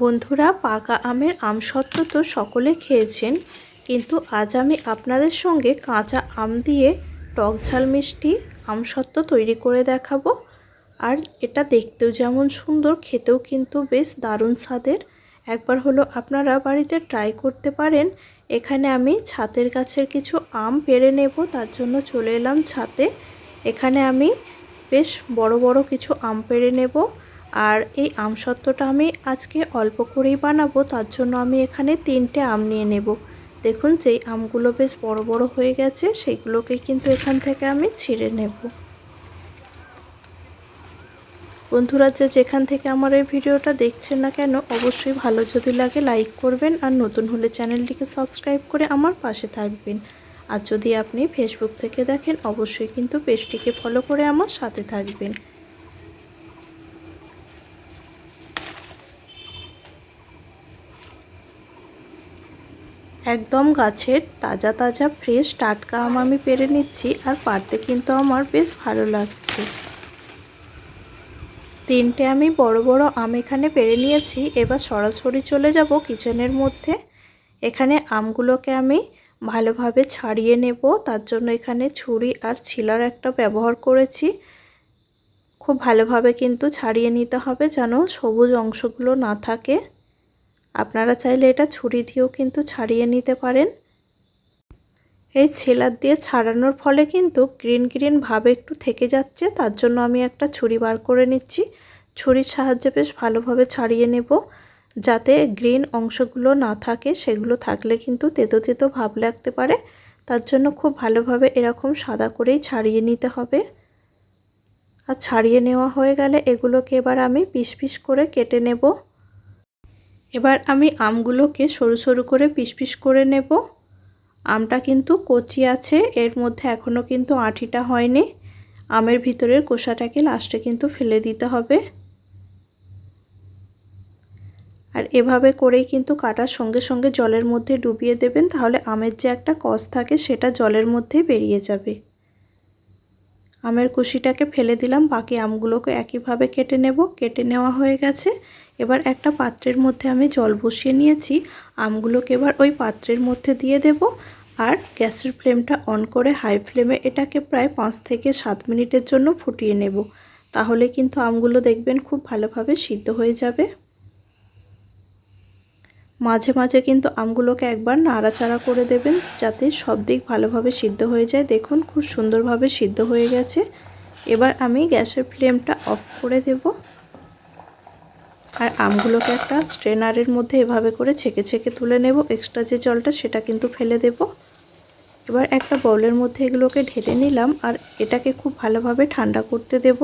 বন্ধুরা, পাকা আমের আমসত্ত্ব তো সকলে খেয়েছেন, কিন্তু আজ আমি আপনাদের সঙ্গে কাঁচা আম দিয়ে টক ঝাল মিষ্টি আমসত্ত্ব তৈরি করে দেখাবো। আর এটা দেখতেও যেমন সুন্দর, খেতেও কিন্তু বেশ দারুণ স্বাদের। একবার হলো আপনারা বাড়িতে ট্রাই করতে পারেন। এখানে আমি ছাতের গাছের কিছু আম পেড়ে নেব, তার জন্য চলে এলাম ছাতে। এখানে আমি বেশ বড় বড় কিছু আম পেরে নেব। আর এই আমসত্ত্বটা আমি আজকে অল্প করেই বানাবো, তার জন্য আমি এখানে তিনটে আম নিয়ে নেব। দেখুন যেই আমগুলো বেশ বড় বড় হয়ে গেছে সেইগুলোকে কিন্তু এখান থেকে আমি ছিঁড়ে নেব। বন্ধুরা, যে যেখান থেকে আমার এই ভিডিওটা দেখছেন না কেন, অবশ্যই ভালো যদি লাগে লাইক করবেন আর নতুন হলে চ্যানেলটিকে সাবস্ক্রাইব করে আমার পাশে থাকবেন। আর যদি আপনি ফেসবুক থেকে দেখেন, অবশ্যই কিন্তু পেজটিকে ফলো করে আমার সাথে থাকবেন। একদম গাছের তাজা তাজা ফ্রেশ টাটকা আম আমি পেরে নিচ্ছি আর পারতে কিন্তু আমার বেশ ভালো লাগছে। তিনটে আমি বড় বড় আম এখানে পেরে নিয়েছি, এবার সরাসরি চলে যাব কিচেনের মধ্যে। এখানে আমগুলোকে আমি ভালোভাবে ছাড়িয়ে নেব, তার জন্য এখানে ছুরি আর ছিলার একটা ব্যবহার করেছি। খুব ভালোভাবে কিন্তু ছাড়িয়ে নিতে হবে যেন সবুজ অংশগুলো না থাকে। আপনারা চাইলে এটা ছুরি দিয়েও কিন্তু ছাড়িয়ে নিতে পারেন। এই ছেলার দিয়ে ছাড়ানোর ফলে কিন্তু গ্রিন গ্রিন ভাবে একটু থেকে যাচ্ছে, তার জন্য আমি একটা ছুরি বার করে নিচ্ছি। ছুরির সাহায্যে বেশ ভালোভাবে ছাড়িয়ে নেব, যাতে গ্রিন অংশগুলো না থাকে, সেগুলো থাকলে কিন্তু তেতো তেতো ভাব লাগতে পারে। তার জন্য খুব ভালোভাবে এরকম সাদা করেই ছাড়িয়ে নিতে হবে। আর ছাড়িয়ে নেওয়া হয়ে গেলে এগুলোকে এবার আমি পিস পিস করে কেটে নেব। এবার আমি আমগুলোকে সরু সরু করে পিস পিস করে নেব। আমটা কিন্তু কচি আছে, এর মধ্যে এখনও কিন্তু আঠিটা হয়নি। আমের ভিতরের কোষাটাকে লাস্টে কিন্তু ফেলে দিতে হবে। আর এভাবে করেই কিন্তু কাটার সঙ্গে সঙ্গে জলের মধ্যে ডুবিয়ে দেবেন, তাহলে আমের যে একটা কষ থাকে সেটা জলের মধ্যে বেরিয়ে যাবে। আমের কুশিটাকে ফেলে দিলাম, বাকি আমগুলোকে একইভাবে কেটে নেব। কেটে নেওয়া হয়ে গেছে। এবার একটা পাত্রের মধ্যে আমি জল বসিয়ে নিয়েছি, আমগুলোকে এবার ওই পাত্রের মধ্যে দিয়ে দেব আর গ্যাসের ফ্লেমটা অন করে হাই ফ্লেমে এটাকে প্রায় পাঁচ থেকে সাত মিনিটের জন্য ফুটিয়ে নেব। তাহলে কিন্তু আমগুলো দেখবেন খুব ভালোভাবে সিদ্ধ হয়ে যাবে। মাঝে মাঝে কিন্তু আমগুলোকে একবার নাড়াচাড়া করে দেবেন যাতে সব দিক ভালোভাবে সিদ্ধ হয়ে যায়। দেখুন খুব সুন্দরভাবে সিদ্ধ হয়ে গেছে। এবার আমি গ্যাসের ফ্লেমটা অফ করে দেব। আর আমগুলোকে একটা স্ট্রেনারের মধ্যে এভাবে করে ছেঁকে ছেঁকে তুলে নেব। এক্সট্রা যে জলটা সেটা কিন্তু ফেলে দেব। এবার একটা বলের মধ্যে এগুলোকে ঢেলে নিলাম আর এটাকে খুব ভালোভাবে ঠান্ডা করতে দেব।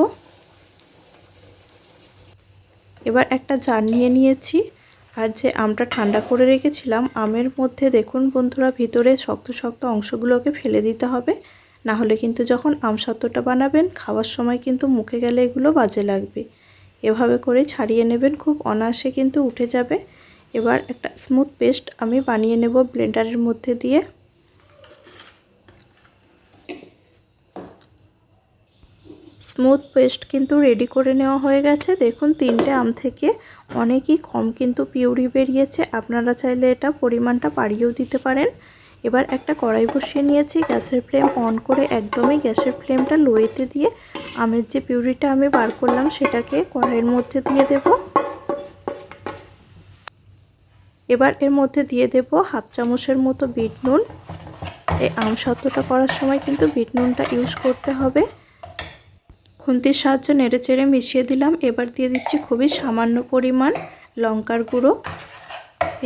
এবার একটা জার নিয়ে নিয়েছি। আর যে আমটা ঠান্ডা করে রেখেছিলাম, আমের মধ্যে দেখুন বন্ধুরা, ভিতরে শক্ত শক্ত অংশগুলোকে ফেলে দিতে হবে। না হলে কিন্তু যখন আম সত্ত্বটা বানাবেন, খাওয়ার সময় কিন্তু মুখে গেলে এগুলো বাজে লাগবে। এভাবে করে ছাড়িয়ে নেবেন, খুব অনায়াসে কিন্তু উঠে যাবে। এবার একটা স্মুথ পেস্ট আমি বানিয়ে নেব ব্লেন্ডারের মধ্যে দিয়ে। স্মুথ পেস্ট কিন্তু রেডি করে নেওয়া হয়ে গেছে। দেখুন, তিনটে আম থেকে অনেকই কম কিন্তু পিউরি বেরিয়েছে। আপনারা চাইলে এটা পরিমাণটা বাড়িয়েও দিতে পারেন। এবার একটা কড়াই বসিয়ে নিয়েছি, গ্যাসের ফ্লেম অন করে একদমই গ্যাসের ফ্লেমটা লোয়েতে দিয়ে আমের যে পিউরিটা আমি বার করলাম সেটাকে কড়াইয়ের মধ্যে দিয়ে দেব। এবার এর মধ্যে দিয়ে দেব হাফ চামচের মতো বিট নুন। এই আম সত্ত্বটা করার সময় কিন্তু বিট নুনটা ইউজ করতে হবে। খুন্তির সাহায্যে নেড়ে চেড়ে মিশিয়ে দিলাম। এবার দিয়ে দিচ্ছি খুবই সামান্য পরিমাণ লঙ্কার গুঁড়ো।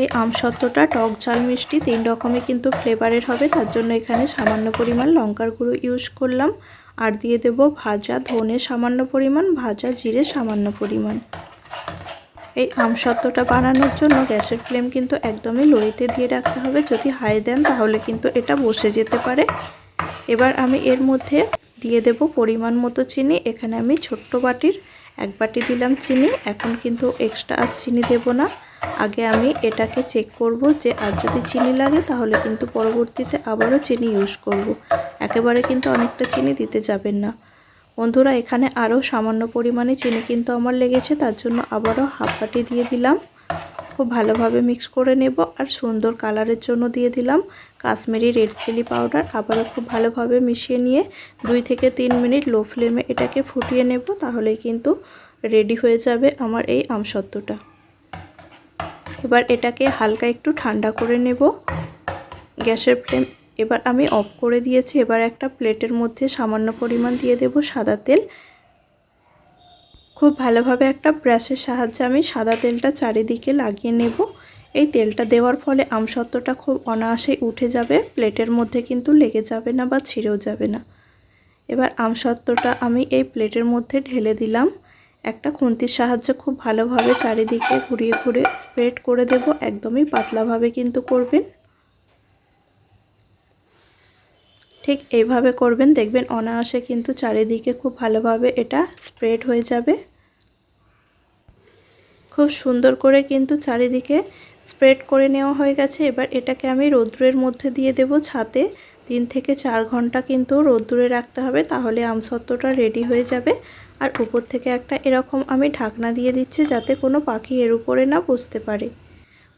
এই আমসত্ত্বটা টক ঝাল মিষ্টি, তিন রকমই কিন্তু ফ্লেভারের হবে, তার জন্য এখানে সামান্য পরিমাণ লঙ্কার গুঁড়ো ইউজ করলাম। আর দিয়ে দেব ভাজা ধনে সামান্য পরিমাণ, ভাজা জিরে সামান্য পরিমাণ। এই আমসত্ত্বটা বানানোর জন্য গ্যাসের ফ্লেম কিন্তু একদমই লোয়েতে দিয়ে রাখতে হবে। যদি হাই দেন তাহলে কিন্তু এটা বসে যেতে পারে। এবার আমি এর মধ্যে দিয়ে দেব পরিমাণ মতো চিনি। এখানে আমি ছোট্ট বাটির এক বাটি দিলাম চিনি। এখন কিন্তু এক্সট্রা আর চিনি দেব না। আগে আমি এটাকে চেক করব যে আর যদি চিনি লাগে তাহলে কিন্তু পরবর্তীতে আবারও চিনি ইউজ করব। একেবারে কিন্তু অনেকটা চিনি দিতে যাবেন না। বন্ধুরা, এখানে আরও সামান্য পরিমাণে চিনি কিন্তু আমার লেগেছে, তার জন্য আবারও হাফ বাটি দিয়ে দিলাম। খুব ভালোভাবে মিক্স করে নেব আর সুন্দর কালারের জন্য দিয়ে দিলাম কাশ্মীরি রেড চিলি পাউডার আবারও খুব ভালোভাবে মিশিয়ে নিয়ে দুই থেকে তিন মিনিট লো ফ্লেমে এটাকে ফুটিয়ে নেব, তাহলেই কিন্তু রেডি হয়ে যাবে আমার এই আমসত্ত্বটা এবার এটাকে হালকা একটু ঠান্ডা করে নেব। গ্যাসের ফ্লেম এবার আমি অফ করে দিয়েছি। এবার একটা প্লেটের মধ্যে সামান্য পরিমাণ দিয়ে দেব সাদা তেল। খুব ভালোভাবে একটা ব্রাশের সাহায্যে আমি সাদা তেলটা চারিদিকে লাগিয়ে নেব। এই তেলটা দেওয়ার ফলে আমসত্ত্বটা খুব অনায়াসেই উঠে যাবে। প্লেটের মধ্যে কিন্তু লেগে যাবে না বা ছিঁড়েও যাবে না। এবার আমসত্ত্বটা আমি এই প্লেটের মধ্যে ঢেলে দিলাম। একটা খুন্তির সাহায্যে খুব ভালোভাবে চারিদিকে ঘুরিয়ে ঘুরে স্প্রেড করে দেব, একদমই পাতলাভাবে কিন্তু করবেন। ঠিক এইভাবে করবেন, দেখবেন অনায়াসে কিন্তু চারিদিকে খুব ভালোভাবে এটা স্প্রেড হয়ে যাবে। খুব সুন্দর করে কিন্তু চারিদিকে স্প্রেড করে নেওয়া হয়ে গেছে, এবার এটাকে আমি রৌদ্রের মধ্যে দিয়ে দেব ছাতে। তিন থেকে চার ঘণ্টা কিন্তু রৌদ্রে রাখতে হবে, তাহলে আমসত্ত্বটা রেডি হয়ে যাবে। আর উপর থেকে একটা এরকম আমি ঢাকনা দিয়ে দিচ্ছি যাতে কোনো পাখি এর উপরে না বসতে পারে।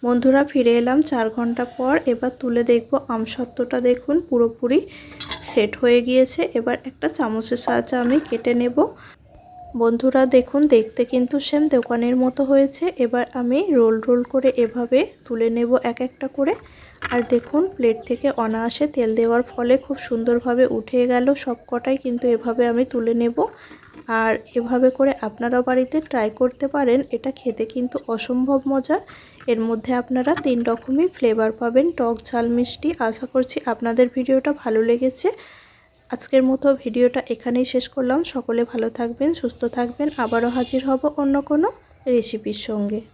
বন্ধুরা, ফিরে এলাম চার ঘণ্টা পর। এবার তুলে দেখব আমসত্ত্বটা দেখুন, পুরোপুরি সেট হয়ে গিয়েছে। এবার একটা চামচের সাহায্যে আমি কেটে নেব। বন্ধুরা, দেখুন, দেখতে কিন্তু সেম দোকানের মতো হয়েছে। এবার আমি রোল রোল করে এভাবে তুলে নেব এক একটা করে। আর দেখুন, প্লেট থেকে অনায়াসে তেল দেওয়ার ফলে খুব সুন্দরভাবে উঠে গেল। সব কটাই কিন্তু এভাবে আমি তুলে নেব। আর এভাবে করে আপনারাও বাড়িতে ট্রাই করতে পারেন। এটা খেতে কিন্তু অসম্ভব মজার। এর মধ্যে আপনারা তিন রকমই ফ্লেভার পাবেন, টক ঝাল মিষ্টি। আশা করছি আপনাদের ভিডিওটা ভালো লেগেছে। আজকের মতো ভিডিওটা এখানেই শেষ করলাম। সকলে ভালো থাকবেন, সুস্থ থাকবেন। আবারও হাজির হব অন্য কোনো রেসিপির সঙ্গে।